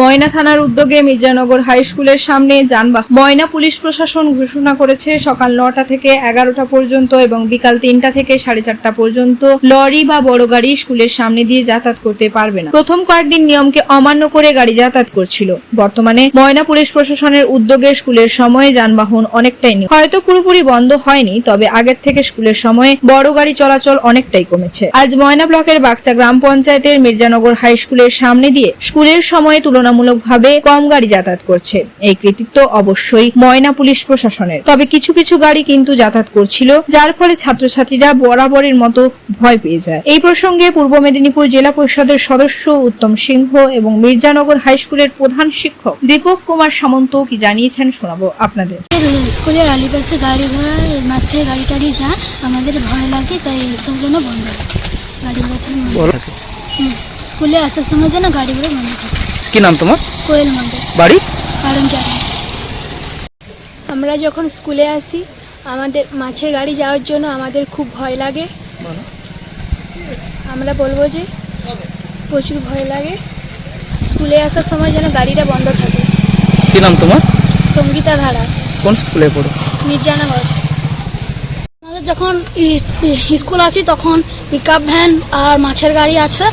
ময়না থানার উদ্যোগে মির্জানগর হাই স্কুলের সামনে যানবাহন ময়না পুলিশ প্রশাসন ঘোষণা করেছে, সকাল নটা থেকে এগারোটা পর্যন্ত এবং বিকাল তিনটা থেকে সাড়ে চারটা পর্যন্ত লরি বা বড় গাড়ি স্কুলের সামনে দিয়ে যাতায়াত করতে পারবে না। প্রথম কয়েকদিন নিয়মকে অমান্য করে গাড়ি যাতায়াত করছিল। বর্তমানে ময়না পুলিশ প্রশাসনের উদ্যোগে স্কুলের সময়ে যানবাহন অনেকটাই নেই হয়তো পুরোপুরি বন্ধ হয়নি, তবে আগের থেকে স্কুলের সময়ে বড় গাড়ি চলাচল অনেকটাই কমেছে। আজ ময়না ব্লকের বাগচা গ্রাম পঞ্চায়েতের মির্জানগর হাই স্কুলের সামনে দিয়ে স্কুলের সময়ে তুলনামূলকভাবে কম গাড়ি যাতায়াত করছে। এই কৃতিত্ব অবশ্যই ময়না পুলিশ প্রশাসনের। তবে কিছু কিছু গাড়ি কিন্তু যাতায়াত করছিল যার ফলে ছাত্রছাত্রীরা বরাবরের মতো ভয় পেয়ে যায়। এই প্রসঙ্গে পূর্ব মেদিনীপুর জেলা পরিষদের সদস্য উত্তম সিংহ এবং মির্জানগর হাই স্কুলের প্রধান শিক্ষক দীপক কুমার সামন্ত কি জানিয়েছেন শোনাবো আপনাদের। স্কুলের আলিপাশে গাড়ি ঘোড়া মাঝে গাড়ি টাড়ি যায় আমাদের ভয় লাগে তাই সব জন্য বন্ধ গাড়ি ঘোড়া হুম, স্কুলে আসার সময় যেন গাড়ি ঘোড়া বন্ধ থাকে। কি নাম তোমার? কোয়েল মন্দির বাড়ি? আমরা যখন স্কুলে আসি আমাদের মাছের গাড়ি যাওয়ার জন্য আমাদের খুব ভয় লাগে। আমরা বলব যে প্রচুর ভয় লাগে। স্কুলে আসার সময় যেন গাড়িটা বন্ধ থাকে। কি নাম তোমার? সঙ্গীতা ধারা। কোন স্কুলে পড়ো? মির্জানগর। আমাদের যখন স্কুল আসি তখন পিক আপ ভ্যান আর মাছের গাড়ি আছে।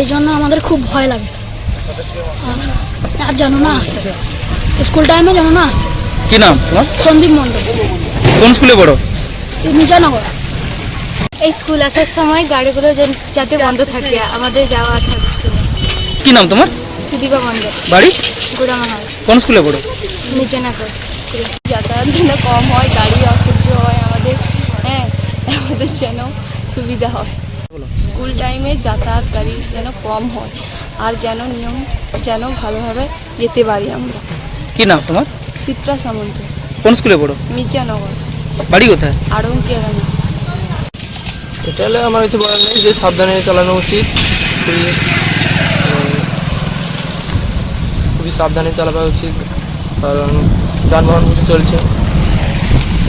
এই জন্য আমাদের খুব ভয় লাগে। আর- আর যেন না আসছে স্কুল টাইমে যেন না আসছে কি নাম তোমার? সন্দীপ মণ্ডল। কোন স্কুলে পড়ো? মির্জানগর এই স্কুল আসার সময় গাড়িগুলো যাতে বন্ধ থাকে আমাদের যাওয়া থাকতে কি নাম তোমার? সুদীপা মণ্ডল। বাড়ি? গুড়ামাহাল কোন স্কুলে পড়ো? মির্জানগর যাতায়াত যেন কম হয় গাড়ি অসহ্য হয় আমাদের হ্যাঁ আমাদের যেন সুবিধা হয়। স্কুল টাইমে যাতায়াত গাড়ি যেন কম হয়। আর যেন নিয়ম যেন ভালোভাবে যেতে পারি আমরা। কি নাম তোমার? চিত্রা সামন্ত। কোন স্কুলে পড়ো? মির্জানগর। বাড়ি কোথায়? আড়ঙ্কিয়া রানা এটা হলে আমার কিছু বলার নেই যে সাবধানে চালানো উচিত। খুবই সাবধানে চালানো উচিত কারণ যানবাহন কিছু চলছে।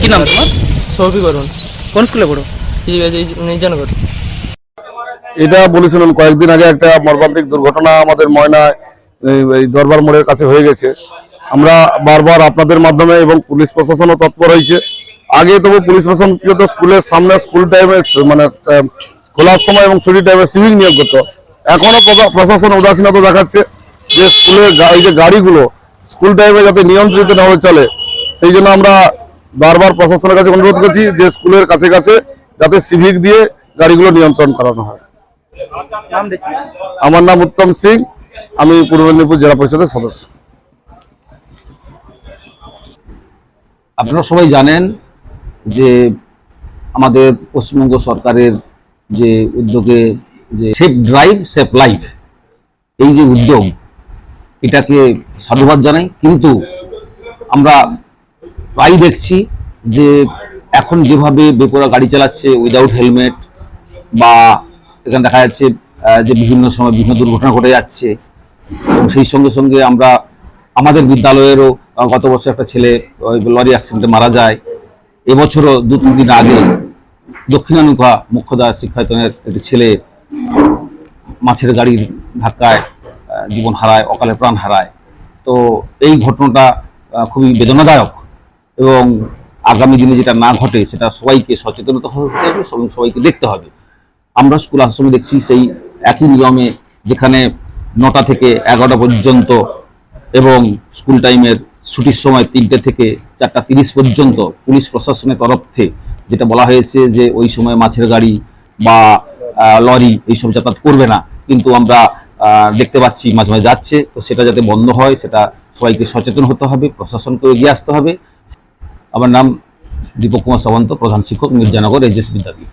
কি নাম তোমার? সৌভিকরণ কোন স্কুলে পড়ো? নির্জনগর এটা বলেছিলেন কয়েকদিন আগে একটা মর্মান্তিক দুর্ঘটনা আমাদের ময়নায় এই- দরবার মোড়ের কাছে হয়ে গেছে। আমরা বারবার আপনাদের মাধ্যমে এবং পুলিশ প্রশাসনও তৎপর হয়েছে। আগে তবু পুলিশ প্রশাসন কি হতো, স্কুলের সামনে স্কুল টাইমে মানে খোলার সময় এবং ছুটির টাইমে সিভিক নিয়োগ করতো। এখনও প্রশা- প্রশাসন উদাসীনতা দেখাচ্ছে যে স্কুলের এই যে গাড়িগুলো স্কুল টাইমে যাতে নিয়ন্ত্রিত ভাবে চলে, সেই জন্য আমরা বারবার প্রশাসনের কাছে অনুরোধ করছি যে স্কুলের কাছে কাছে যাতে সিভিক দিয়ে গাড়িগুলো নিয়ন্ত্রণ করানো হয়। আমার নাম উত্তম সিং, আমি পূর্ব মেদিনীপুর জেলা পরিষদের সদস্য। আপনারা সবাই জানেন যে আমাদের পশ্চিমবঙ্গ সরকারের যে উদ্যোগে যে সেফ ড্রাইভ সেফ লাইফ এই যে উদ্যোগ, এটাকে সাধুবাদ জানাই। কিন্তু আমরা প্রায় দেখছি যে এখন যেভাবে বেপরা গাড়ি চালাচ্ছে উইদাউট হেলমেট বা এখানে দেখা যাচ্ছে যে বিভিন্ন সময় বিভিন্ন দুর্ঘটনা ঘটে যাচ্ছে। এবং সেই সঙ্গে সঙ্গে আমরা আমাদের বিদ্যালয়েরও গত বছর একটা ছেলে লরি অ্যাক্সিডেন্টে মারা যায়। এবছরও দু তিন দিন আগে দক্ষিণানুকা মুখ্যদা শিক্ষায়তনের একটি ছেলে মাছের গাড়ির ধাক্কায় জীবন হারায়, অকালে প্রাণ হারায়। তো এই ঘটনাটা খুবই বেদনাদায়ক এবং আগামী দিনে যেটা না ঘটে, সেটা সবাইকে সচেতনতা হতে হবে এবং সবাইকে দেখতে হবে। আমরা স্কুল আসার সময় দেখছি সেই একই নিয়মে যেখানে নটা থেকে এগারোটা পর্যন্ত এবং স্কুল টাইমের ছুটির সময় তিনটে থেকে চারটা তিরিশ পর্যন্ত পুলিশ প্রশাসনের তরফ থেকে যেটা বলা হয়েছে যে ওই সময় মাছের গাড়ি বা লরি এইসব যাতায়াত করবে না। কিন্তু আমরা দেখতে পাচ্ছি মাঝে মাঝে যাচ্ছে। তো সেটা যাতে বন্ধ হয়, সেটা সবাইকে সচেতন হতে হবে প্রশাসনকে এগিয়ে আসতে হবে। আমার নাম দীপক কুমার সামন্ত, প্রধান শিক্ষক, মির্জানগর এজেস বিদ্যাপীঠ।